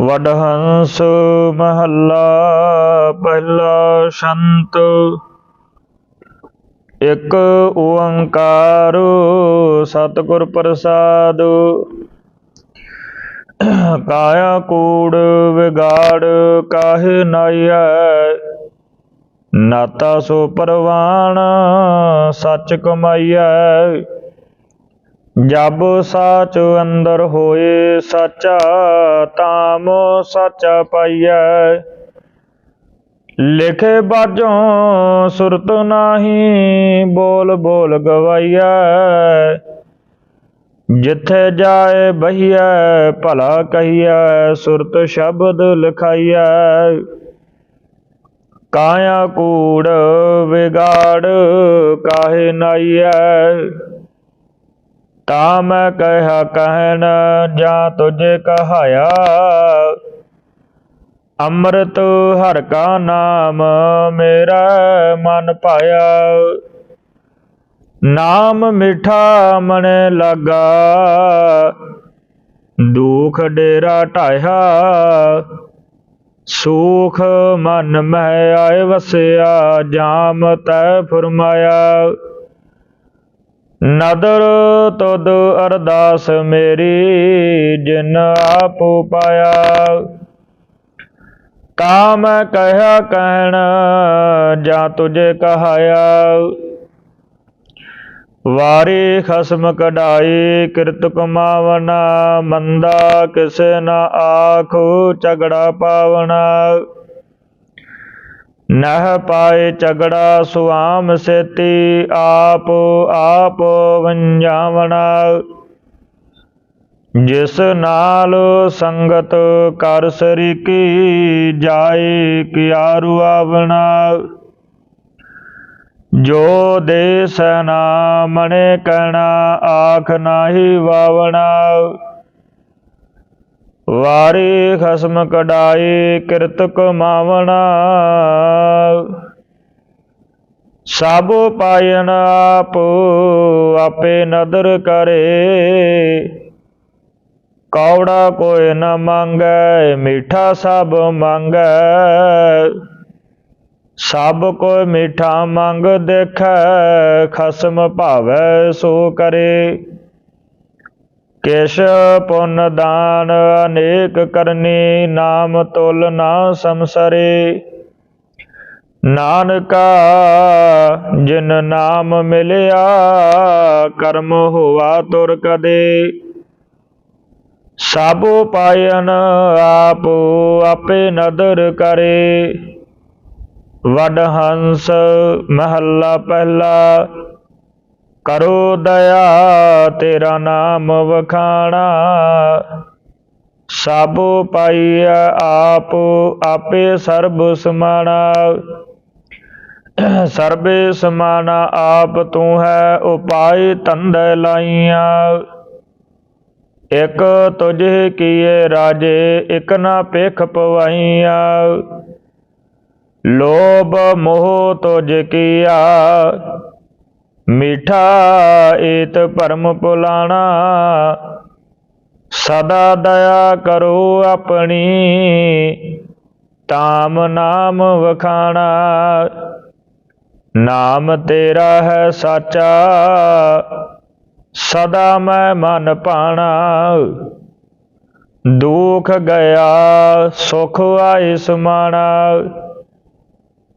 ਵਡਹੰਸ ਮਹੱਲਾ, ਪਹਿਲਾ ਸ਼ੰਤ। ਇਕ ਓੰਕਾਰ ਸਤਿਗੁਰ ਪ੍ਰਸਾਦ। ਕਾਇਆ ਕੂੜ ਵਿਗਾੜ ਕਾਹੇ ਨਾਈਐ ਨਾਤਾ ਸੋ ਪਰਵਾਣ ਸੱਚ ਕਮਾਈਐ ਜਬ ਸਾਚ ਅੰਦਰ ਹੋਏ ਸਾਚਾ ਤਾਮ ਸਾਚਾ ਪਾਈਐ। ਲਿਖੇ ਬਾਝੋਂ ਸੁਰਤ ਨਾਹੀ, ਬੋਲ ਬੋਲ ਗਵਾਈਐ। ਜਿੱਥੇ ਜਾਏ ਬਹੀਐ, ਭਲਾ ਕਹੀਐ, ਸੁਰਤ ਸ਼ਬਦ ਲਿਖਾਈਐ। ਕਾਇਆ ਕੂੜ ਵਿਗਾੜ, ਕਾਹੇ ਨਾਈਐ। ਤਾ ਮੈਂ ਕਹਿਆ, ਕਹਿਣ ਜਾਂ ਤੁਝੇ ਕਹਾਇਆ। ਅੰਮ੍ਰਿਤ ਹਰ ਕਾ ਨਾਮ ਮੇਰਾ ਮਨ ਪਾਇਆ। ਨਾਮ ਮਿਠਾ ਮਨ ਲਗਾ। ਦੁਖ ਡੇਰਾ ਢਾਇਆ। ਸੁਖ ਮਨ ਮਹਿ ਆਏ ਵਸਿਆ, ਜਾਮ ਤੈ ਫਰਮਾਇਆ। ਨਦਰ ਤੁਧ ਅਰਦਾਸ ਮੇਰੀ, ਜਿਨ ਆਪ ਪਾਇਆ। ਤਾ ਮੈਂ ਕਹਿਆ, ਕਹਿਣ, ਜਾਂ ਤੁਝੇ ਕਹਾਇਆ। ਵਾਰੀ ਖਸਮ ਕਢਾਈ, ਕਿਰਤ ਕਮਾਵਨਾ, ਮੰਦਾ ਕਿਸੇ ਨਾ ਆਖੋ ਝਗੜਾ ਪਾਵਣਾ। ਨਹ ਪਾਏ ਝਗੜਾ ਸੁਆਮ ਸੇਤੀ, ਆਪ ਆਪ ਵੰਜਾਵਣਾ। ਜਿਸ ਨਾਲ ਸੰਗਤ ਕਰ ਸਰੀਕੀ, ਜਾਏ ਕਿਆਰੂ ਆਵਣਾ। ਜੋ ਦੇਸ ਨਾ ਮਣੇ ਕਣਾ ਆਖ ਨਾਹੀ ਵਾਵਣਾ। ਵਾਰੀ ਖਸਮ ਕਢਾਈ ਕਿਰਤ ਕਮਾਵਣਾ ਸਭ ਪਾਇਨ ਆਪ ਆਪੇ ਨਦਰ ਕਰੇ। ਕੌੜਾ ਕੋਈ ਨ ਮੰਗੈ, ਮਿੱਠਾ ਸਭ ਮੰਗੈ। ਸਭ ਕੋਈ ਮਿੱਠਾ ਮੰਗ ਦੇਖੈ, ਖਸਮ ਭਾਵੈ ਸੋ ਕਰੇ। ਕਿਛ ਪੁੰਨ ਦਾਨ ਅਨੇਕ ਕਰਨੀ, ਨਾਮ ਤੁਲ ਨਾ ਸਮਸਰੇ ਨਾਨਕਾ, ਜਿਨ ਨਾਮ ਮਿਲਿਆ, ਕਰਮ ਹੋਆ ਤੁਰ ਕਦੇ। ਸਭ ਪਾਇਨ ਆਪ ਆਪੇ ਨਦਰ ਕਰੇ। ਵਡ ਹੰਸ ਮਹੱਲਾ ਪਹਿਲਾ ਕਰੋ ਦਇਆ, ਤੇਰਾ ਨਾਮ ਵਖਾਣਾ। ਸਭ ਪਾਈਐ ਆਪ, ਆਪੇ ਸਰਬ ਸਮਾਣਾ। ਸਰਬੇ ਸਮਾਣਾ ਆਪ ਤੂੰ ਹੈ ਉਪਾਇ ਤੰਦੈ ਲਾਈਆਂ। ਇਕ ਤੁਝੇ ਕੀਏ ਰਾਜੇ, ਇਕ ਨਾ ਪੇਖ ਪਵਾਈਆਂ। ਲੋਭ ਮੋਹ ਤੁਝ ਕੀਆ ਮਿਠਾ ਏਤ ਭਰਮ ਪੁਲਾਣਾ, ਸਦਾ ਦਇਆ ਕਰੋ ਆਪਣੀ ਤਾਮ ਨਾਮ ਵਖਾਣਾ। ਨਾਮ ਤੇਰਾ ਹੈ ਸਾਚਾ, ਸਦਾ ਮੈਂ ਮਨ ਪਾਣਾ। ਦੁਖ ਗਿਆ, ਸੁਖ ਆਏ ਸਮਾਣਾ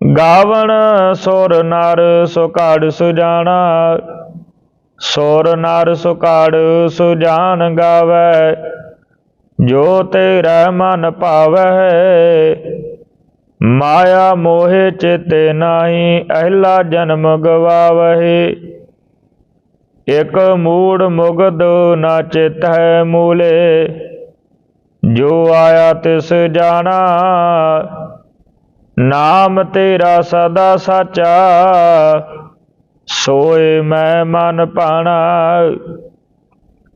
ਗਾਵਣ ਸੁਰ ਨਰ ਸੁਕਾੜ ਸੁਜਾਣਾ ਸੁਰ ਨਰ ਸੁਕਾੜ ਸੁਜਾਨ ਗਾਵੇ, ਜੋ ਤੇਰਾ ਮਨ ਭਾਵੈ, ਮਾਇਆ ਮੋਹਿ ਚਿਤੇ ਨਾਹੀ, ਅਹਿਲਾ ਜਨਮ ਗਵਾਵਹਿ। ਇਕ ਮੂੜ ਮੁਗਦ ਨਾ ਚਿਤ ਹੈ ਮੂਲੇ, ਜੋ ਆਇਆ ਤਿਸ ਜਾਣਾ ਨਾਮ ਤੇਰਾ ਸਦਾ ਸਾਚਾ, ਸੋਏ ਮੈਂ ਮਨ ਪਾਣਾ।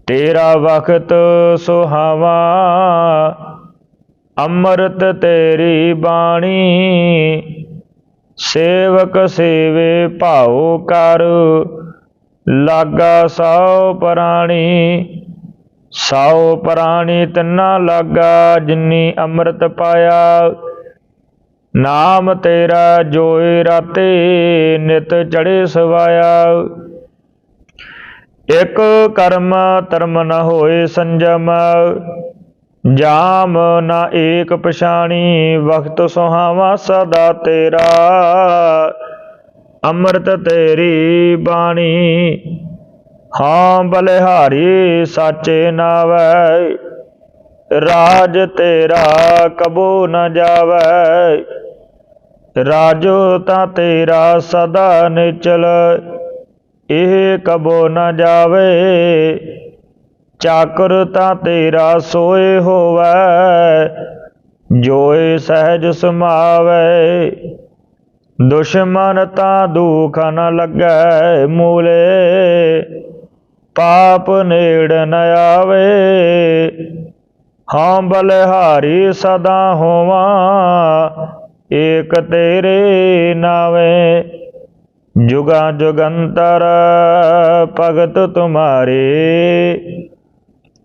ਤੇਰਾ ਵਖਤ ਸੁਹਾਵਾ, ਅੰਮ੍ਰਿਤ ਤੇਰੀ ਬਾਣੀ। ਸੇਵਕ ਸੇਵੇ ਭਾਉ ਕਰ, ਲਾਗਾ ਸੌ ਪ੍ਰਾਣੀ। ਸੌ ਪ੍ਰਾਣੀ ਤਿੰਨਾ ਲਾਗਾ, ਜਿਨੀ ਅੰਮ੍ਰਿਤ ਪਾਇਆ। ਨਾਮ ਤੇਰਾ ਜੋਏ ਰਾਤੇ ਨਿਤ ਚੜੇ ਸਵਾਇਆ। ਇਕ ਕਰਮ ਧਰਮ ਨ ਹੋਏ ਸੰਜਮ, ਜਾਮ ਨਾ ਏਕ ਪਛਾਣੀ ਵਖਤ ਸੁਹਾਵਾ ਸਦਾ ਤੇਰਾ। ਅੰਮ੍ਰਿਤ ਤੇਰੀ ਬਾਣੀ, ਹਾਂ ਬਲਿਹਾਰੀ ਸਾਚੇ ਨਾਵੈ। ਰਾਜ ਤੇਰਾ ਕਬੋ ਨ ਜਾਵੈ। ਰਾਜੋ ਤਾਂ ਤੇਰਾ ਸਦਾ ਨਿਚਲ, ਇਹ ਕਬੋ ਨਾ ਜਾਵੇ। ਚਾਕਰ ਤਾਂ ਤੇਰਾ ਸੋਏ ਹੋਵੇ, ਜੋਏ ਸਹਿਜ ਸਮਾਵੇ। ਦੁਸ਼ਮਨ ਤਾਂ ਦੁਖ ਨ ਲੱਗੈ ਮੂਲੇ, ਪਾਪ ਨੇੜ ਨ ਆਵੇ। ਹਾਂ ਬਲਿਹਾਰੀ ਸਦਾ ਹੋਵਾਂ ਏਕ ਤੇਰੇ ਨਾਵੇਂ, ਜੁਗਾ ਜੁਗੰਤਰ ਭਗਤ ਤੁਮਾਰੇ।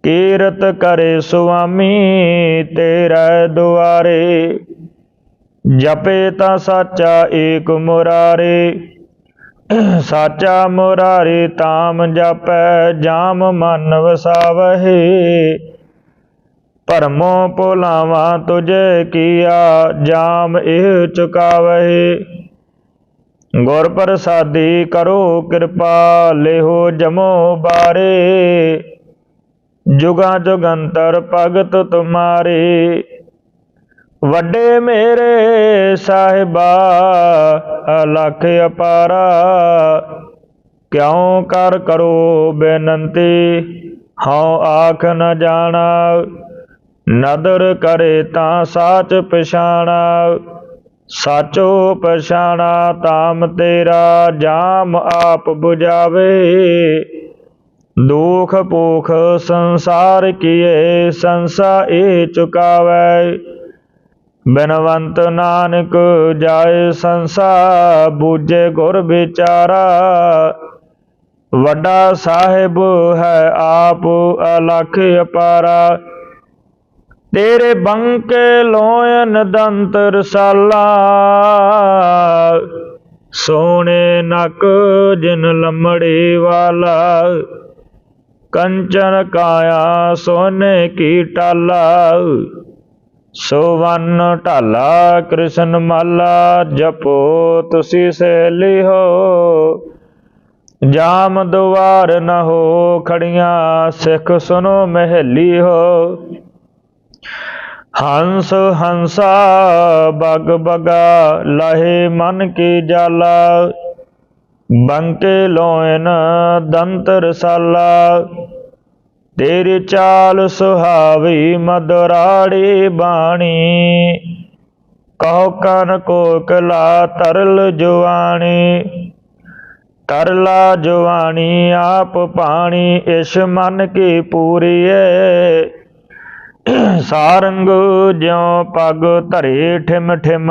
ਕੀਰਤ ਕਰੇ ਸੁਆਮੀ ਤੇਰਾ ਦੁਆਰੇ, ਜਪੇ ਤਾਂ ਸਾਚਾ ਏਕ ਮੁਰਾਰੇ। ਸਾਚਾ ਮੁਰਾਰੇ ਤਾਮ ਜਪੈ, ਜਾਮ ਮਨ ਵਸਾਵਹਿ। ਭਰਮੋ ਭੁਲਾਵਾ ਤੁਝੇ ਕੀਆ, ਜਾਮ ਇਹ ਚੁਕਾਵਹਿ। ਗੁਰ ਪ੍ਰਸਾਦੀ ਕਰੋ ਕਿਰਪਾ, ਲਿਹੋ ਜਮੋ ਬਾਰੇ। ਜੁਗਾ ਜੁਗੰਤਰ ਭਗਤ ਤੁਮਾਰੇ। ਵੱਡੇ ਮੇਰੇ ਸਾਹਿਬਾ, ਲੱਖ ਅਪਾਰਾ। ਕਿਉ ਕਰ ਕਰੋ ਬੇਨੰਤੀ, ਹਉ ਆਖ ਨ ਜਾਣਾ। ਨਦਰ ਕਰੇ ਤਾਂ ਸਾਚ ਪਛਾਣਾ, ਸਾਚੋ ਪਛਾਣਾ ਤਾਮ ਤੇਰਾ, ਜਾਮ ਆਪ 부ਝਾਵੇ ਦੁਖ ਪੋਖ ਸੰਸਾਰ ਕੀਏ, ਸੰਸਾ ਏ ਚੁਕਾਵੈ। ਬਨਵੰਤ ਨਾਨਕ ਜਾਏ ਸੰਸਾ, ਬੂਝੇ ਗੁਰ ਵਿਚਾਰਾ। ਵੱਡਾ ਸਾਹਿਬ ਹੈ ਆਪ ਅਲਖ ਅਪਾਰਾ। ਤੇਰੇ ਬੰਕੇ ਲੋਇਨ ਦੰਤ ਰਸਾਲਾ ਸੋਨੇ ਨਕ ਜਿਨ ਲੰਮੜੀ ਵਾਲਾ। ਕੰਚਨ ਕਾਇਆ ਸੋਨੇ ਕੀ ਟਾਲਾ। ਸੋਵਨ ਢਾਲਾ ਕ੍ਰਿਸ਼ਨ ਮਾਲਾ, ਜਪੋ ਤੁਸੀਂ ਸੇਲੀ ਹੋ ਜਾਮ ਦੁਆਰ ਨ ਹੋ ਖੜੀਆਂ, ਸਿੱਖ ਸੁਨੋ ਮਹਿਲੀ ਹੋ ਹੰਸ ਹੰਸਾ ਬਗ ਬਗਾ ਲਹੇ ਮਨ ਕੀ ਜਾਲਾ, ਬੰਕੇ ਲੋਇਨ ਦੰਤ ਰਸਾਲਾ ਤੇਰੀ ਚਾਲ ਸੁਹਾਵੀ ਮਦਰਾੜੀ ਬਾਣੀ, ਕਹੋ ਕਨ ਕੋਕਲਾ ਤਰਲ ਜਵਾਨੀ ਤਰਲਾ ਜਵਾਨੀ ਆਪ ਪਾਣੀ, ਇਸ ਮਨ ਕੀ ਪੂਰੀਏ ਸਾਰੰਗ ਜਿਉ ਪਗ ਧਰੇ ਠਿਮ ਠਿਮ,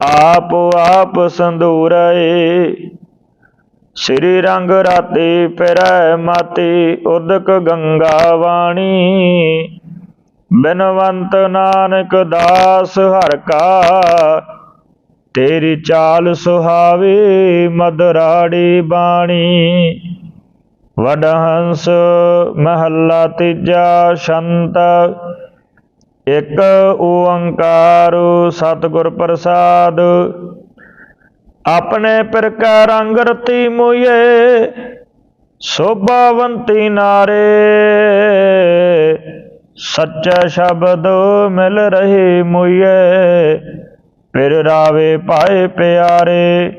ਆਪ ਆਪ ਸੰਦੂਰਏ ਸ੍ਰੀ ਰੰਗ ਰਾਤੀ ਪਿਰੈ ਮਾਤੀ ਉਦਕ ਗੰਗਾ ਵਾਣੀ ਬਿਨਵੰਤ ਨਾਨਕ ਦਾਸ ਹਰ ਕਾ ਤੇਰੀ ਚਾਲ ਸੁਹਾਵੇ ਮਦਰਾੜੀ ਬਾਣੀ। ਵਡਹੰਸ ਮਹੱਲਾ ਤੀਜਾ ਸ਼ੰਤ। ਇਕ ਓੰਕਾਰ ਸਤਿਗੁਰ ਪ੍ਰਸਾਦ। ਆਪਣੇ ਪਿਰ ਰੰਗ ਰਤੀ ਮੋਏ ਸੋਭਾਵੰਤੀ ਨਾਰੇ। ਸੱਚਾ ਸ਼ਬਦ ਮਿਲ ਰਹੀ ਮੋਏ ਪਿਰ ਰਾਵੇ ਪਾਏ ਪਿਆਰੇ।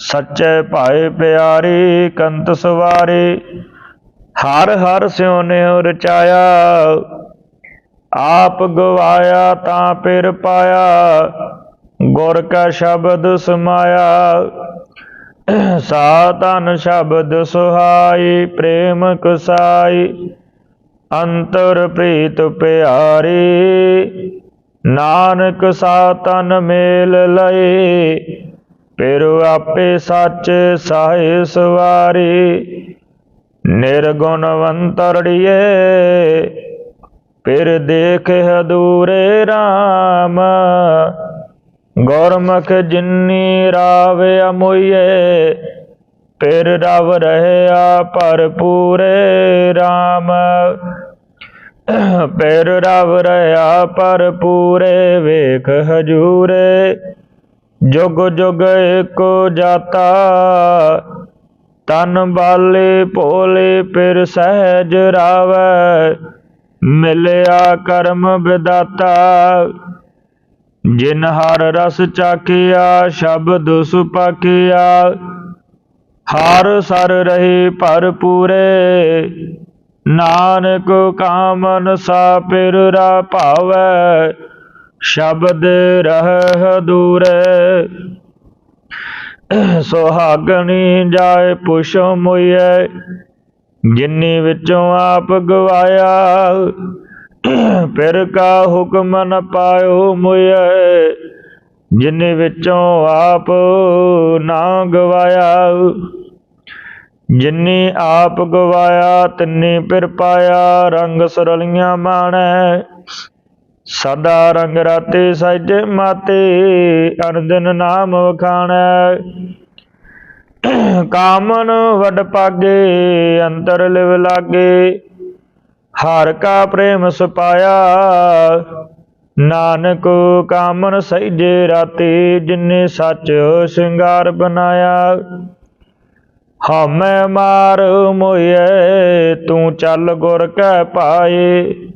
ਸੱਚੇ ਭਾਏ ਪਿਆਰੀ ਕੰਤ ਸਵਾਰੇ, ਹਰ ਹਰ ਸਿਉ ਨਿਉ ਰਚਾਇਆ। ਆਪ ਗਵਾਇਆ ਤਾਂ ਪਿਰ ਪਾਇਆ, ਗੁਰ ਕਾ ਸ਼ਬਦ ਸਮਾਇਆ। ਸਾ ਸ਼ਬਦ ਸੁਹਾਈ, ਪ੍ਰੇਮ ਕਸਾਈ, ਅੰਤਰ ਪ੍ਰੀਤ ਪਿਆਰੀ। ਨਾਨਕ ਸਾ ਤਨ ਮੇਲ ਲਏ ਫਿਰ ਆਪੇ ਸੱਚ ਸਾਹੇ ਸਵਾਰੀ ਨਿਰਗੁਣਵੰਤਰੜੀਏ ਫਿਰ ਦੇਖ ਹਦੂਰੇ RAM ਗੁਰਮੁਖ ਜਿਨੀ ਰਾਵ ਅਮੋਈਏ। ਫਿਰ ਰਵ ਰਹਿਆ ਭਰਪੂਰੇ RAM ਫਿਰ ਰਵ ਰਿਆ ਪਰ ਪੂਰੇ। ਵੇਖ ਹਜੂਰੇ ਜੁਗ ਜੁਗ ਏਕੋ ਜਾਤਾ, ਤਨ ਬਾਲੇ ਭੋਲੇ ਪਿਰ ਸਹਿਜ ਰਾਵੈ, ਮਿਲਿਆ ਕਰਮ ਵਿਦਾਤਾ। ਜਿਨ ਹਰ ਰਸ ਚਾਖਿਆ, ਸ਼ਬਦ ਸੁਪਾਖਿਆ, ਹਰ ਸਰ ਰਹੇ ਭਰਪੂਰੇ। ਨਾਨਕ ਕਾਮਨ ਸਾ ਪਿਰ ਰਾ ਭਾਵੈ ਸ਼ਬਦ ਰਹਿ ਦੂਰੇ। ਸੁਹਾਗਣੀ ਜਾਏ ਪੁਛ ਮੁਈਐ ਜਿੰਨੀ ਵਿੱਚੋਂ ਆਪ ਗਵਾਇਆ। ਫਿਰ ਕਾ ਹੁਕਮ ਨ ਪਾਇਓ ਮੁਈਐ ਜਿਨੇ ਵਿੱਚੋਂ ਆਪ ਨਾ ਗਵਾਇਆ। ਜਿਨੀ ਆਪ ਗਵਾਇਆ, ਤਿੰਨੇ ਫਿਰ ਪਾਇਆ। ਰੰਗ ਸਰਲੀਆਂ ਮਾਣੈ ਸਦਾ ਰੰਗ ਰਾਤੇ ਸਹਿਜੇ ਮਾਤੇ ਅਨੰਦਨ ਨਾਮ ਵਖਾਣੈ। ਕਾਮਨ ਵਡ ਪਾਗੇ, ਅੰਤਰ ਲਿਵ ਲਾਗੇ। ਹਰ ਕਾ ਪ੍ਰੇਮ ਸੁਪਾਇਆ, ਨਾਨਕ ਕਾਮਨ ਸਹਿਜੇ ਰਾਤੇ, ਜਿਨੇ ਸੱਚ ਸ਼ਿੰਗਾਰ ਬਨਾਇਆ ਹਮੈ ਮਾਰ ਮੋਏ ਤੂੰ ਚੱਲ ਗੁਰ ਕੈ ਪਾਏ।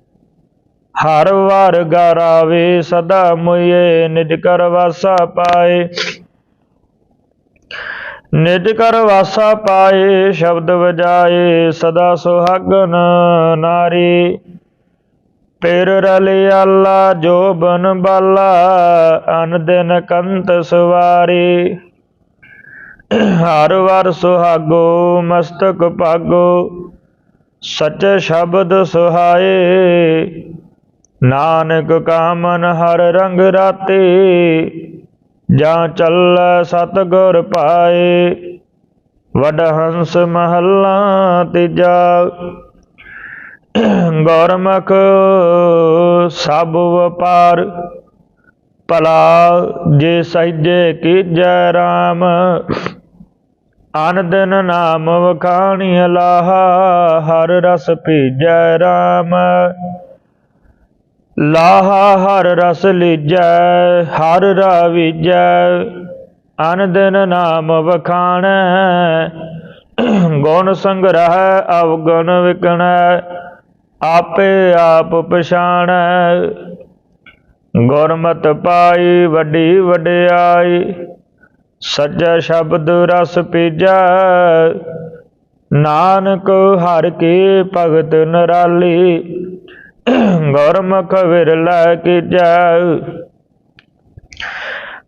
ਹਰ ਵਾਰ ਗਰਾਵੇ ਸਦਾ ਮੁਏ ਨਿਜ ਕਰ ਵਾਸਾ ਪਾਏ। ਨਿਜ ਕਰ ਵਾਸਾ ਪਾਏ, ਸ਼ਬਦ ਵਜਾਏ, ਸਦਾ ਸੁਹਾਗਨ ਨਾਰੀ। ਪੇਰ ਰਲੇ ਆਲਾ ਜੋਬਨ ਬਾਲਾ, ਅਨ ਦਿਨ ਕੰਤ ਸਵਾਰੀ। ਹਰ ਵਾਰ ਸੁਹਾਗੋ, ਮਸਤਕ ਭਾਗੋ, ਸਚ ਸ਼ਬਦ ਸੁਹਾਏ। ਨਾਨਕ ਕਾਮਨ ਹਰ ਰੰਗ ਰਾਤੇ, ਜਾਂ ਚੱਲੈ ਸਤਗੁਰ ਪਾਏ। ਵਡ ਹੰਸ ਮਹੱਲਾ ਤੀਜਾ, ਗੁਰਮੁਖ ਸਭ ਵਪਾਰ ਭਲਾ, ਜੇ ਸਹਿਜੇ ਕੀਜੈ RAM ਅਨ ਦਿਨ ਨਾਮ ਵਖਾਣੀ ਲਾਹਾ, ਹਰ ਰਸ ਭੀਜੈ RAM ਲਾਹਾ ਹਰ ਰਸ ਲੀਜੈ, ਹਰ ਰਾਵੀਜੈ ਅਨ ਦਿਨ ਨਾਮ ਵਖਾਣੈ। ਗੁਣ ਸੰਗ੍ਰਹਿ, ਅਵਗੁਣ ਵਿਕਣੈ, ਆਪੇ ਆਪ ਪਛਾਣੈ। ਗੁਰਮਤ ਪਾਈ, ਵੱਡੀ ਵਡਿਆਈ, ਸੱਜਾ ਸ਼ਬਦ ਰਸ ਪੀਜੈ। ਨਾਨਕ ਹਰ ਕੀ ਭਗਤ ਨਰਾਲੀ ਗੁਰਮੁਖ ਵਿਰਲਾ ਕੀਜੈ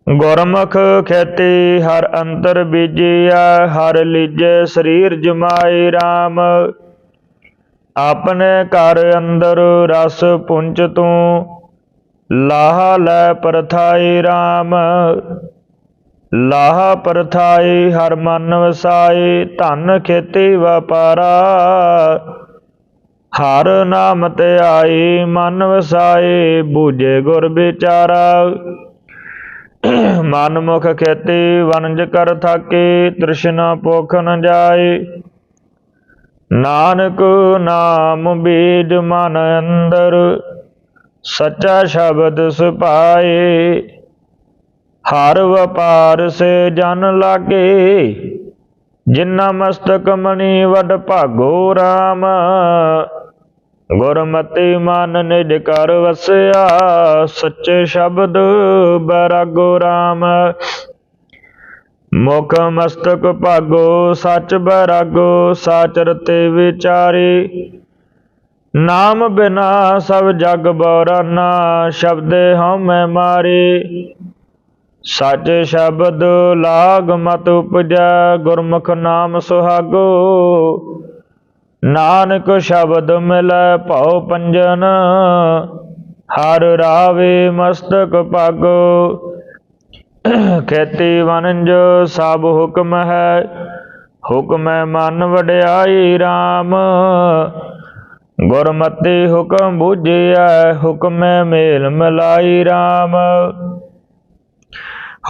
ਗੁਰਮੁਖ ਖੇਤੀ ਹਰ ਅੰਤਰ ਬੀਜਿਆ, ਹਰ ਲੀਜੇ ਸਰੀਰ ਜਮਾਈ RAM ਆਪਣੇ ਘਰ ਅੰਦਰ ਰਸ ਪੁੰਚ ਤੂੰ, ਲਾਹ ਲੈ ਪਰਥਾਈ RAM ਲਾਹ ਪਰਥਾਈ ਹਰ ਮਨ ਵਸਾਈ ਧਨ ਖੇਤੀ ਵਪਾਰਾ। ਹਰ ਨਾਮ ਤੇ ਆਈ ਮਨ ਵਸਾਏ ਬੂਝੇ ਗੁਰ ਵਿਚਾਰਾ। ਮਨ ਮੁਖ ਖੇਤੀ, ਵਣਜ ਕਰ ਥਾਕੇ, ਤ੍ਰਿਸ਼ਨਾ ਭੁਖ ਨ ਜਾਏ ਨਾਨਕ ਨਾਮ ਬੀਜ ਮਨ ਅੰਦਰ, ਸੱਚਾ ਸ਼ਬਦ ਸੁਪਾਏ ਹਰ ਵਪਾਰ ਸੇ ਜਨ ਲਾਗੇ ਜਿਨਾ ਮਸਤਕ ਮਣੀ ਵਡ ਭਾਗੋ RAM ਗੁਰਮਤਿ ਮਨ ਨਿਜ ਕਰ ਵਸਿਆ, ਸੱਚੇ ਸ਼ਬਦ ਬਰਾਗੋ RAM ਮੁਖ ਮਸਤਕ ਭਾਗੋ, ਸੱਚ ਬਰਾਗੋ, ਸਾਚਰ ਤੇ ਵਿਚਾਰੀ। ਨਾਮ ਬਿਨਾ ਸਭ ਜਗ ਬੌਰਾਨਾ, ਸ਼ਬਦੇ ਹਉਮੈ ਮਾਰੇ। ਸੱਚ ਸ਼ਬਦ ਲਾਗ ਮਤ ਉਪਜੈ, ਗੁਰਮੁਖ ਨਾਮ ਸੁਹਾਗੋ। ਨਾਨਕ ਸ਼ਬਦ ਮਿਲੈ ਭਉ ਪੰਜਨ, ਹਰ ਰਾਵੇ ਮਸਤਕ ਪਾਗੋ। ਖੇਤੀ ਵਣਜ ਸਭ ਹੁਕਮ ਹੈ, ਹੁਕਮੈ ਮਨ ਵਡਿਆਈ RAM ਗੁਰਮਤਿ ਹੁਕਮ ਬੁਝਿਆ ਹੁਕਮੈ ਮੇਲ ਮਲਾਈ RAM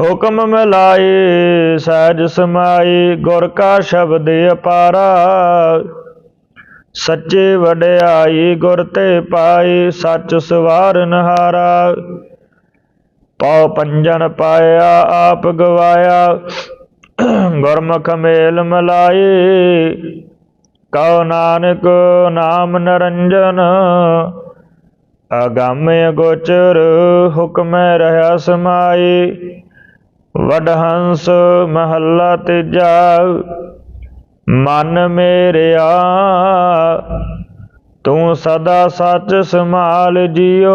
ਹੁਕਮ ਮਿਲਾਏ ਸਹਿਜ ਸਮਾਈ, ਗੁਰ ਕਾ ਸ਼ਬਦ ਅਪਾਰਾ। ਸੱਚੇ ਵਡਿਆਈ ਗੁਰ ਤੇ ਪਾਈ, ਸੱਚ ਸਵਾਰਨ ਨਹਾਰਾ। ਪਉ ਪੰਜਨ ਪਾਇਆ, ਆਪ ਗਵਾਇਆ। ਗੁਰਮੁਖ ਮੇਲ ਮਲਾਈ, ਕਉ ਨਾਨਕ ਨਾਮ ਨਰੰਜਨ। ਅਗੰਮ ਗੋਚਰ ਹੁਕਮੈ ਰਹਾ ਸਮਾਈ, ਵਡਹੰਸ ਮਹੱਲਾ ਤੀਜਾ। ਮਨ ਮੇਰਿਆ, ਤੂੰ ਸਦਾ ਸੱਚ ਸੰਭਾਲ ਜਿਉ।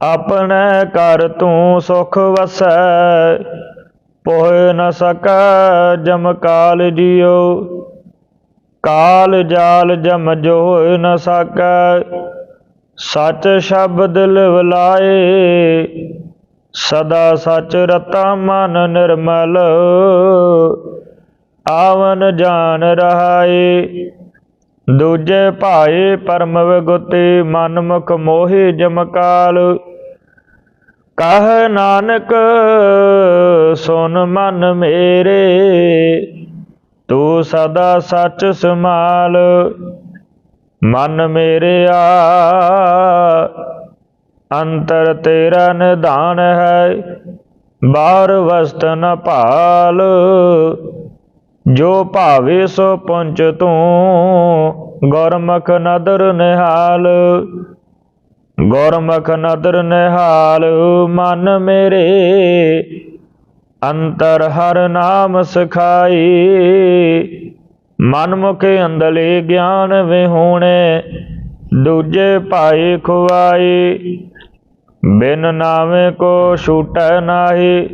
ਆਪਣੇ ਘਰ ਤੂੰ ਸੁਖ ਵਸੈ ਪੋਇ ਨ ਸਕੈ ਜਮ ਕਾਲ ਜਿਉ। ਕਾਲ ਜਾਲ ਜਮ ਜੋਇ ਨ ਸਕੈ, ਸਚ ਸ਼ਬਦ ਲਿਵਲਾਏ ਸਦਾ ਸਚ ਰਤਾ ਮਨ ਨਿਰਮਲ ਆਵਨ ਜਾਨ ਰਹਾਏ। ਦੂਜੇ ਭਾਏ ਪਰਮ ਵਿਗੁਤੀ ਮਨ ਮੁਖ ਮੋਹਿ ਜਮਕਾਲ। ਕਹ ਨਾਨਕ, ਸੁਨ ਮਨ ਮੇਰੇ, ਤੂੰ ਸਦਾ ਸੱਚ ਸਮਾਲ ਮਨ ਮੇਰਿਆ ਅੰਤਰ ਤੇਰਾ ਨਿਧਾਨ ਹੈ, ਬਾਹਰ ਵਸਤ ਨ ਭਾਲ। ਜੋ ਭਾਵੇ ਸੋ ਪੁੰਚ ਤੂੰ, ਗੁਰਮੁਖ ਨਦਰ ਨਿਹਾਲ। ਗੁਰਮੁਖ ਨਦਰ ਨਿਹਾਲ, ਮਨ ਮੇਰੇ, ਅੰਤਰ ਹਰ ਨਾਮ ਸਖਾਈ। ਮਨ ਮੁਖੇ ਅੰਦਲੇ ਗਿਆਨ ਵਿਹੂਣੇ, ਦੂਜੇ ਭਾਈ ਖੁਆਈ। ਬਿਨ ਨਾਵੇਂ ਕੋ ਛੂਟੈ ਨਾਹੀ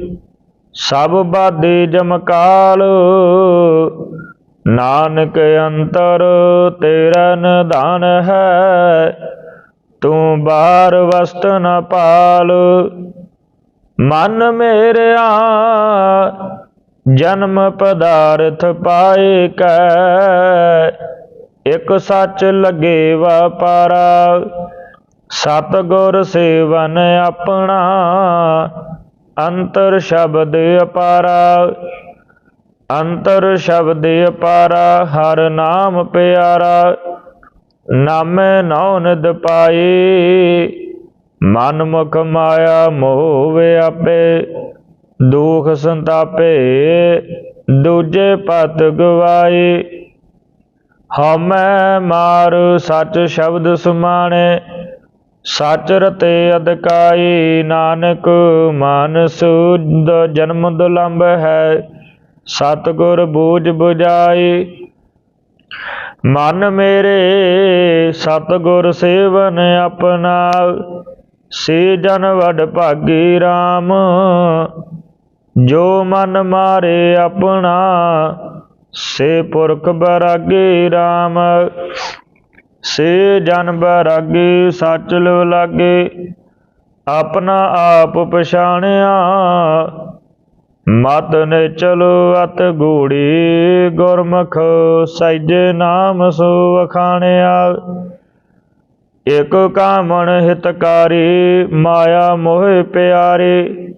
ਸਭ ਬਾਦੀ ਜਮਕਾਲ ਨਾਨਕ ਅੰਤਰ ਤੇਰਾ ਨਿਧਾਨ ਹੈ। ਤੂੰ ਬਾਹਰ ਵਸਤ ਨ ਪਾਲ। ਮਨ ਮੇਰਿਆ, ਜਨਮ ਪਦਾਰਥ ਪਾਏ ਕੈ। ਇਕ ਸੱਚ ਲਗੇ ਵਪਾਰਾ ਸਤ ਗੁਰ ਸੇਵਨ ਆਪਣਾ। ਅੰਤਰ ਸ਼ਬਦ ਅਪਾਰਾ, ਅੰਤਰ ਸ਼ਬਦ ਅਪਾਰਾ, ਹਰ ਨਾਮ ਪਿਆਰਾ, ਨਾਮੇ ਨੌ ਨਿਦ ਪਾਈ ਮਨ ਮੁਖ ਮਾਇਆ ਮੋਹ ਵਿਆਪੇ ਦੁਖ ਸੰਤਾਪੇ ਦੂਜੇ ਪਤ ਗਵਾਈ ਹਉਮੈ ਮਾਰ ਸੱਚ ਸ਼ਬਦ ਸੁਮਾਣੇ ਸਚ ਰਤੇ ਅਦਕਾਈ ਨਾਨਕ, ਮਨ ਸੁਧ ਜਨਮ ਦੁਲੰਭ ਹੈ। ਸਤਿਗੁਰ ਬੂਝ 부ਜਾਈ ਮਨ ਮੇਰੇ ਸਤਿਗੁਰ ਸੇਵਨ ਆਪਣਾ ਸੇ ਜਨ ਵਡ ਭਾਗੀ RAM ਜੋ ਮਨ ਮਾਰੇ ਆਪਣਾ, ਸੇ ਪੁਰਖ ਬਰਾਗੇ RAM ਸੇ ਜਨ ਬਰਾਗੇ ਸੱਚ ਲਵ ਲਾਗੇ, ਆਪਣਾ ਆਪ ਪਛਾਣਿਆ। ਮਤ ਨੇ ਚਲੋ ਅਤ ਗੂੜੀ, ਗੁਰਮੁਖ ਸਹਿਜੇ ਨਾਮ ਸੋ ਵਖਾਣਿਆ ਇਕ ਕਾਮਣ ਹਿਤਕਾਰੀ, ਮਾਇਆ ਮੋਹ ਪਿਆਰੇ।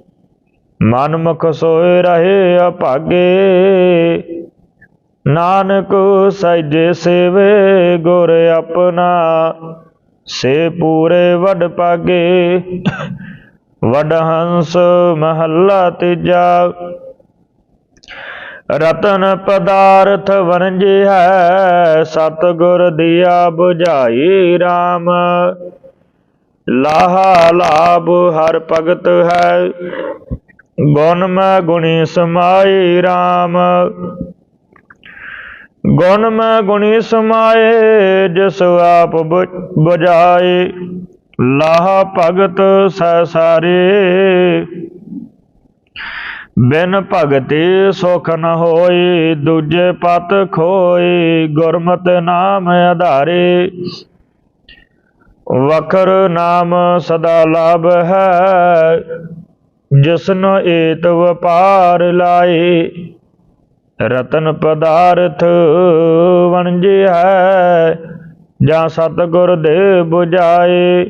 ਮਨ ਮੁਖ ਸੋਏ ਰਹੇ ਅਭਾਗੇ। ਨਾਨਕ ਸਹਿਜੇ ਸੇਵੇ, ਗੁਰ ਆਪਣਾ। ਸੇ ਪੂਰੇ ਵਡ ਪਾਗੇ ਵਡ ਹੰਸ ਮਹੱਲਾ ਤੀਜਾ। ਰਤਨ ਪਦਾਰਥ ਵਰੰਜੇ ਹੈ ਸਤ ਗੁਰ ਦਿਆ 부ਝਾਈ RAM ਲਾਹਾ ਲਾਭ ਹਰ ਭਗਤ ਹੈ, ਗੁਣ ਮੈਂ ਗੁਣੀ ਸਮਾਈ RAM ਗੁਣ ਮੈਂ ਗੁਣੀ ਸਮਾਏ, ਜਿਸ ਆਪ ਬੁਝਾਏ। ਲਾਹ ਭਗਤ ਸੈ ਸਾਰੇ। ਬਿਨ ਭਗਤੀ ਸੁਖ ਨ ਹੋਈ ਦੂਜੇ ਪਤ ਖੋਈ ਗੁਰਮਤਿ ਨਾਮ ਆਧਾਰੇ ਵਖਰ ਨਾਮ ਸਦਾ ਲਾਭ ਹੈ ਜਿਸਨ ਏਤ ਵਪਾਰ ਲਾਏ। ਰਤਨ ਪਦਾਰਥ ਹੈ, ਜਾਂ ਸਤਿਗੁਰ ਦੇ 부ਝਾਏ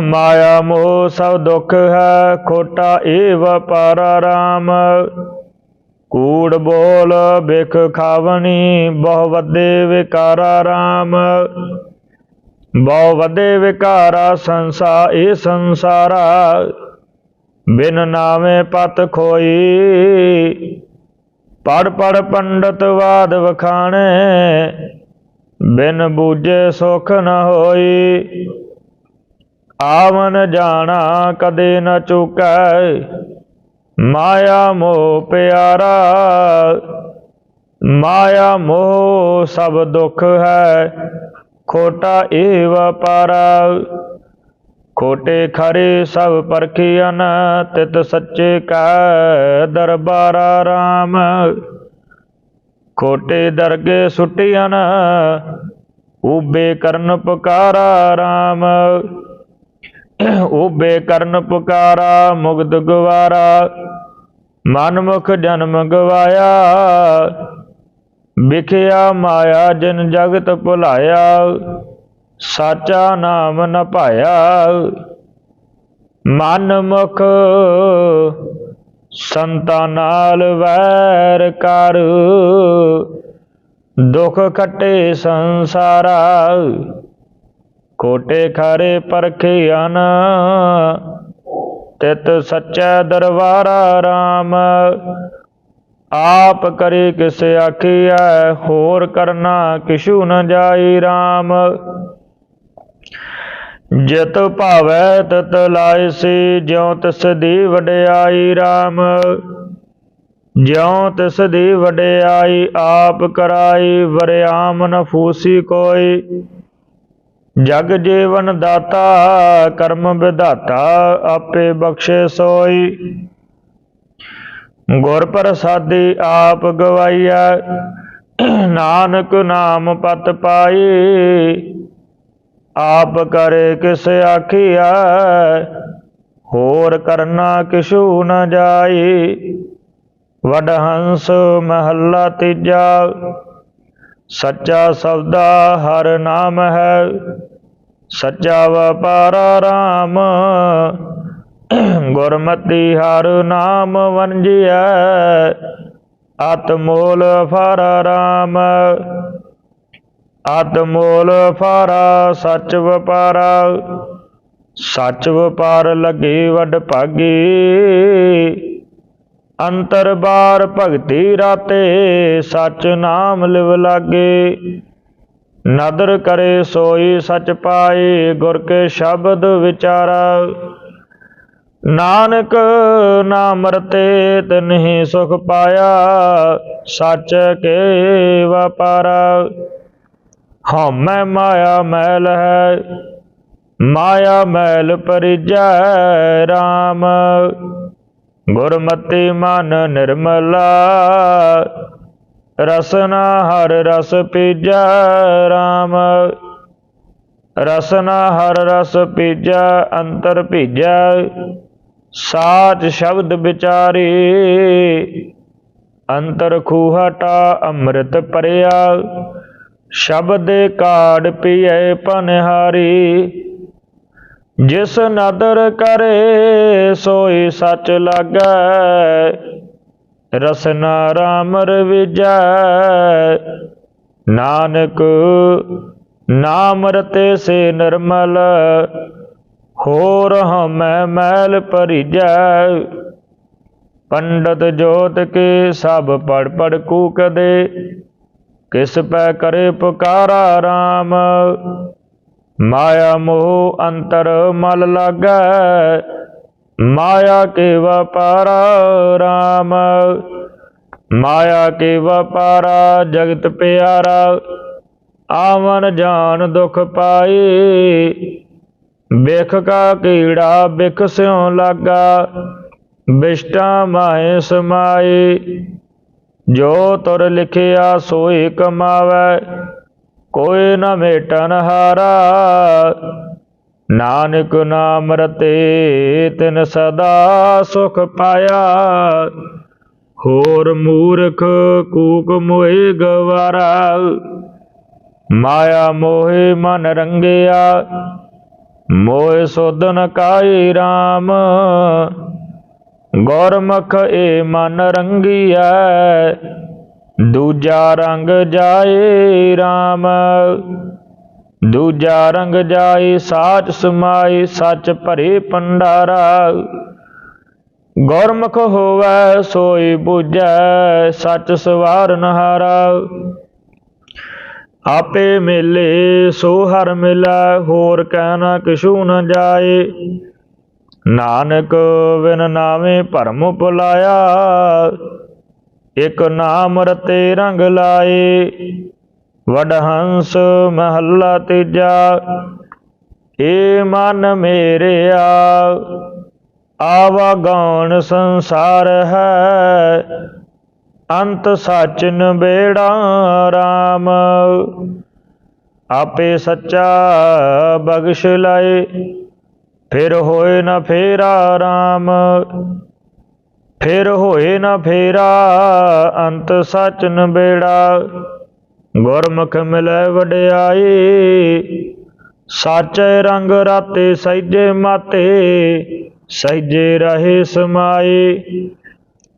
ਮਾਇਆ ਮੋਹ ਸਭ ਦੁੱਖ ਹੈ, ਖੋਟਾ ਏ ਵਪਾਰਾ ਰਾਮ। ਕੂੜ ਬੋਲ ਬਿਖ ਖਾਵਣੀ, ਬਹੁ ਵੱਡੇ ਵਿਕਾਰਾ ਰਾਮ। ਬਹੁ ਵੱਡੇ ਵਿਕਾਰਾ ਸੰਸਾ ਏ ਸੰਸਾਰਾ ਬਿਨ ਨਾਵੇਂ ਪਤ ਖੋਈ। ਪੜ ਪੜ ਪੰਡਤ ਵਾਦ ਵਖਾਣੇ, ਬਿਨ ਬੂਝੇ ਸੁਖ ਨ ਹੋਈ। ਆਵਨ ਜਾਣਾ ਕਦੇ ਨ ਚੁਕੈ, ਮਾਇਆ ਮੋਹ ਪਿਆਰਾ। ਮਾਇਆ ਮੋਹ ਸਭ ਦੁੱਖ ਹੈ, ਖੋਟਾ ਏ ਵਪਾਰਾ ਖੋਟੇ ਖਰੇ ਸਭ ਪਰਖੀਅਨ ਤਿਤ ਸੱਚੇ ਕਾ ਦਰਬਾਰਾ RAM ਖੋਟੇ ਦਰਗੇ ਸੁਟੀਅਨ ਊਬੇ ਕਰਨ ਪੁਕਾਰਾ RAM ਊਬੇ ਕਰਨ ਪੁਕਾਰਾ ਮੁਗਦ ਗਵਾਰਾ, ਮਨਮੁਖ ਜਨਮ ਗਵਾਇਆ। ਵਿਖਿਆ ਮਾਇਆ ਜਨ ਜਗਤ ਭੁਲਾਇਆ। ਸਾਚਾ ਨਾਮ ਨ ਪਾਇਆ। ਮਨ ਮੁਖ ਸੰਤਾਂ ਨਾਲ ਵੈਰ ਕਰ। ਦੁਖ ਖੱਟੇ ਸੰਸਾਰਾ। ਕੋਟੇ ਖਾਰੇ ਪਰਖਿਆਨ ਤਿਤ ਸੱਚਾ ਦਰਬਾਰਾ RAM ਆਪ ਕਰੇ ਕਿਸ ਆਖੀਐ, ਹੋਰ ਕਰਨਾ ਕਿਛੂ ਨ ਜਾਈ RAM ਜਿਤ ਭਾਵੈ ਤਤ ਲਾਇਸੀ ਜਿਉ ਤਿਸ ਦੀ ਵਡਿਆਈ RAM ਜਿਉ ਤਿਸ ਦੀ ਵਡਿਆਈ ਆਪ ਕਰਾਈ, ਵਰਿਆਮ ਨ ਫੂਸੀ ਕੋਈ। ਜਗ ਜੀਵਨ ਦਾਤਾ, ਕਰਮ ਵਿਧਾਤਾ, ਆਪੇ ਬਖਸ਼ੇ ਸੋਈ। ਗੁਰ ਪ੍ਰਸਾਦੀ ਆਪ ਗਵਾਈਆ ਨਾਨਕ ਨਾਮ ਪਤ ਪਾਈ। ਆਪ ਕਰੇ ਕਿਸ ਆਖੀਆ ਹੋਰ ਕਰਨਾ ਕਿਛੂ ਨ ਜਾਈ? ਵਡ ਹੰਸ ਮਹੱਲਾ ਤੀਜਾ। ਸੱਚਾ ਸਬਦਾ ਹਰ ਨਾਮ ਹੈ। ਸੱਚਾ ਵਪਾਰਾ RAM ਗੁਰਮਤੀ ਹਰ ਨਾਮ ਵੰਜਿਆ ਆਤਮੋਲ ਫਰ RAM ਆਤਮੋਲ ਫਾਰਾ, ਸੱਚ ਵਪਾਰਾ। ਸੱਚ ਵਪਾਰ ਲੱਗੇ ਵੱਡ ਭਾਗੀ। ਅੰਤਰ ਬਾਰ ਭਗਤੀ ਰਾਤੇ, ਸਚ ਨਾਮ ਲਿਵ ਲਾਗੇ। ਨਦਰ ਕਰੇ ਸੋਈ ਸੱਚ ਪਾਏ, ਗੁਰ ਕੇ ਸ਼ਬਦ ਵਿਚਾਰਾ। ਨਾਨਕ ਨਾਮ ਰਤੇ ਤਨਹੀ ਸੁਖ ਪਾਇਆ, ਸੱਚ ਕੇ ਵਪਾਰਾ। ਹਉਮੈ ਮਾਇਆ ਮੈਲ ਹੈ, ਮਾਇਆ ਮੈਲ ਪਰਿਜੈ RAM ਗੁਰਮਤਿ ਮਨ ਨਿਰਮਲਾ ਰਸਨਾ ਹਰ ਰਸ ਪੀਜੈ RAM ਰਸਨਾ ਹਰ ਰਸ ਪੀਜੈ, ਅੰਤਰ ਭੀਜੈ, ਸਾਚ ਸ਼ਬਦ ਵਿਚਾਰੀ। ਅੰਤਰ ਖੂਹਟਾ ਅੰਮ੍ਰਿਤ ਪਰਿਆ ਸ਼ਬਦ ਕਾੜ ਪੀਏ ਪਨਹਾਰੀ, ਜਿਸ ਨਦਰ ਕਰੇ ਸੋਈ ਸੱਚ ਲਾਗੈ, ਰਸਨਾ ਰਾਮ ਰਵਿਜੈ ਨਾਨਕ ਨਾਮ ਰਤੇ ਸੇ ਨਿਰਮਲ, ਹੋਰ ਹਮੈ ਮੈਲ ਭਰੀਜੈ। ਪੰਡਤ ਜੋਤ ਕੇ ਸਭ ਪੜ ਪੜ ਕੂਕਦੇ ਕਿਸ ਪੈ ਕਰੇ ਪੁਕਾਰਾ RAM ਮਾਇਆ ਮੋਹ ਅੰਤਰ ਮਲ ਲਾਗੈ। ਮਾਇਆ ਕੇ ਵਪਾਰਾ RAM ਮਾਇਆ ਕੇ ਵਪਾਰਾ ਜਗਤ ਪਿਆਰਾ। ਆਵਨ ਜਾਨ ਦੁਖ ਪਾਈ ਬਿਖ ਕਾ ਕੀੜਾ ਬਿਖ ਸਿਉ ਲਾਗਾ। ਬਿਸ਼ਟਾ ਮਾਏ ਸਮਾਈ ਜੋ ਤੁਰ ਲਿਖਿਆ ਸੋਈ ਕਮਾਵੈ, ਕੋਈ ਨ ਮੇਟਨ ਹਾਰਾ। ਨਾਨਕ ਨਾਮ ਰਤੇ ਤਿਨ ਸਦਾ ਸੁਖ ਪਾਇਆ। ਹੋਰ ਮੂਰਖ ਕੂਕ ਮੋਏ ਗਵਾਰਾ। ਮਾਇਆ ਮੋਹਿ ਮਨ ਰੰਗਿਆ। ਮੋਹਿ ਸੋਧਨ ਕਾਈ RAM ਗੁਰਮੁਖ ਏ ਮਨ ਰੰਗੀਐ, ਦੂਜਾ ਰੰਗ ਜਾਏ RAM ਦੂਜਾ ਰੰਗ ਜਾਏ ਸਾਚ ਸਮਾਈ ਸੱਚ ਭਰੇ ਪੰਡਾਰਾ ਗੁਰਮੁਖ ਹੋਵੈ ਸੋਈ ਬੁਝੈ, ਸੱਚ ਸਵਾਰਨ ਹਾਰਾ ਆਪੇ ਮਿਲੇ ਸੋ ਹਰ ਮਿਲੈ, ਹੋਰ ਕਹਿਣਾ ਕਿਛੂ ਨ ਜਾਏ। ਨਾਨਕ ਬਿਨ ਨਾਵੇਂ ਭਰਮ ਭੁਲਾਇਆ, ਇਕ ਨਾਮ ਰਤੇ ਰੰਗ ਲਾਏ, ਵਡਹੰਸ ਮਹੱਲਾ ਤੀਜਾ, ਏ ਮਨ ਮੇਰਿਆ, ਆਵਾ ਗੌਣ ਸੰਸਾਰ ਹੈ, ਅੰਤ ਸਚਨ ਬੇੜਾ RAM ਆਪੇ ਸੱਚਾ ਬਖਸ਼ ਲਾਏ ਫਿਰ ਹੋਏ ਨਾ ਫੇਰਾ RAM ਫਿਰ ਹੋਏ ਨਾ ਫੇਰਾ ਅੰਤ ਸੱਚ ਨਿਬੇੜਾ ਗੁਰਮੁਖ ਮਿਲੈ ਵਡਿਆਈ, ਸਾਚੇ ਰੰਗ ਰਾਤੇ ਸਹਿਜੇ ਮਾਤੇ ਸਹਿਜੇ ਰਹੇ ਸਮਾਏ।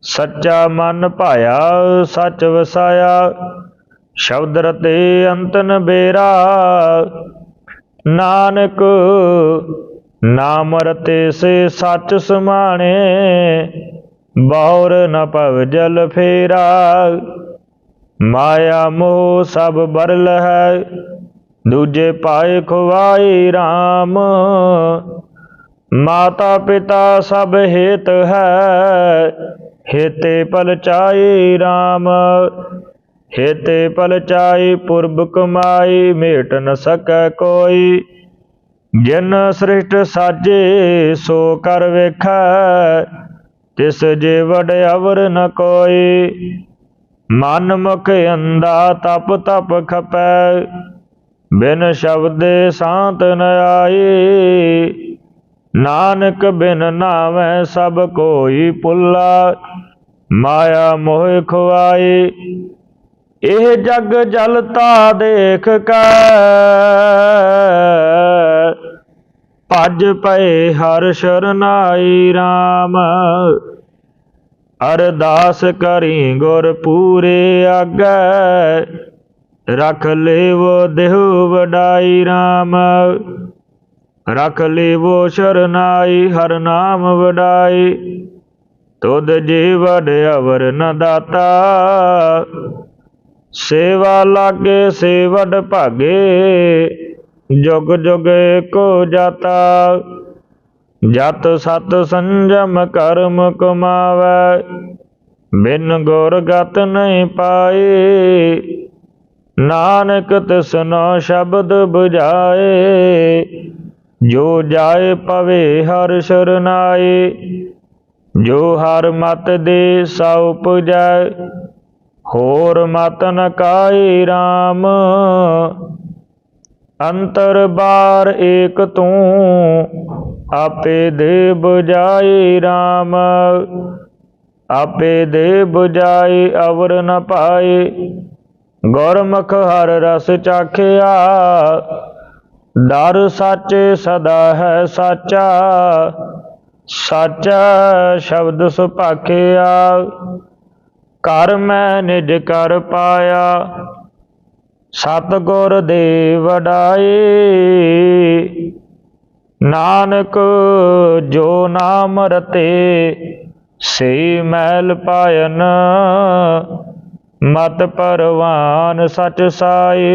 ਸੱਚਾ ਮਨ ਭਾਇਆ, ਸੱਚ ਵਸਾਇਆ, ਸ਼ਬਦ ਰਤੇ ਅੰਤਨ ਬੇਰਾ। ਨਾਨਕ ਨਾਮ ਰਤੇ ਸੇ ਸੱਚ ਸਮਾਣੇ ਬੌਰ ਨ ਭਵ ਜਲ ਫੇਰਾ। ਮਾਇਆ ਮੋਹ ਸਭ ਬਰਲ ਹੈ, ਦੂਜੇ ਪਾਏ ਖੁਆਈ RAM ਮਾਤਾ ਪਿਤਾ ਸਭ ਹੇਤ ਹੈ, ਹੇਤੇ ਪਲ ਚਾਈ RAM ਹੇਤੇ ਪਲ ਚਾਈ ਪੁਰਬ ਕਮਾਈ ਮੇਟ ਨ ਸਕੈ ਕੋਈ। ਜਿਨ ਸ੍ਰਿਸ਼ਟ ਸਾਜੇ ਸੋ ਕਰ ਵੇਖੈ, ਤਿਸ ਜੇ ਵਡ ਅਵਰ ਨ ਕੋਈ। ਮਨ ਮੁਖ ਅੰਦਾ ਤਪ ਤਪ ਖਪੈ, ਬਿਨ ਸ਼ਬਦੇ ਸ਼ਾਂਤ ਨ ਆਈ। ਨਾਨਕ ਬਿਨ ਨਾਵੇਂ ਸਭ ਕੋਈ ਪੁੱਲਾ ਮਾਇਆ ਮੋਹ ਖੁਆਈ। ਇਹ ਜਗ ਜਲਤਾ ਦੇਖ ਕੇ। ਭਜ ਪਏ ਹਰ ਸ਼ਰਨਾਈ RAM ਅਰਦਾਸ ਕਰੀ ਗੁਰ ਪੂਰੇ ਆਗੈ। ਰਖ ਲੇਵੋ ਦੇਹ ਵਡਾਈ RAM ਰਖ ਲੇਵੋ ਸ਼ਰਨਾਈ ਹਰ ਨਾਮ ਵਡਾਈ। ਤੁਧ ਜੀ ਵਡ ਅਵਰ ਨ ਦਾਤਾ। ਸੇਵਾ ਲਾਗੇ ਸੇਵਡ ਭਾਗੇ। ਜੁਗ ਜੁਗ ਕੋ ਜਾਤਾ, ਜਤ ਸਤ ਸੰਜਮ ਕਰਮ ਕਮਾਵੈ, ਬਿਨ ਗੁਰ ਗਤ ਨਹੀਂ ਪਾਏ। ਨਾਨਕ ਤਿਸਨੋ ਸ਼ਬਦ 부ਝਾਏ ਜੋ ਜਾਏ ਪਵੇ ਹਰ ਸ਼ਰਨਾਏ ਜੋ ਹਰ ਮਤ ਦੇ ਸਉ ਪੁਜੈ ਹੋਰ ਮਤ ਨ ਕਾਈ RAM ਅੰਤਰ ਬਾਰ ਏਕ ਤੂੰ, ਆਪੇ ਦੇ 부ਜਾਈ RAM ਆਪੇ ਦੇ 부ਜਾਈ ਅਵਰ ਨ ਪਾਏ, ਗੁਰਮੁਖ ਹਰ ਰਸ ਚਾਖਿਆ। ਡਰ ਸੱਚ ਸਦਾ ਹੈ ਸਾਚਾ ਸਾਚਾ ਸ਼ਬਦ ਸੁਭਾਖਿਆ। ਕਰ ਮੈਂ ਨਿਜ ਕਰ ਪਾਇਆ ਸਤਿਗੁਰ ਦੇ ਵਡਾਏ ਨਾਨਕ ਜੋ ਨਾਮ ਰਤੇ ਸੇ ਮੈਲ ਪਾਇਨ ਮਤ ਪਰਵਾਨ ਸਚ ਸਾਈ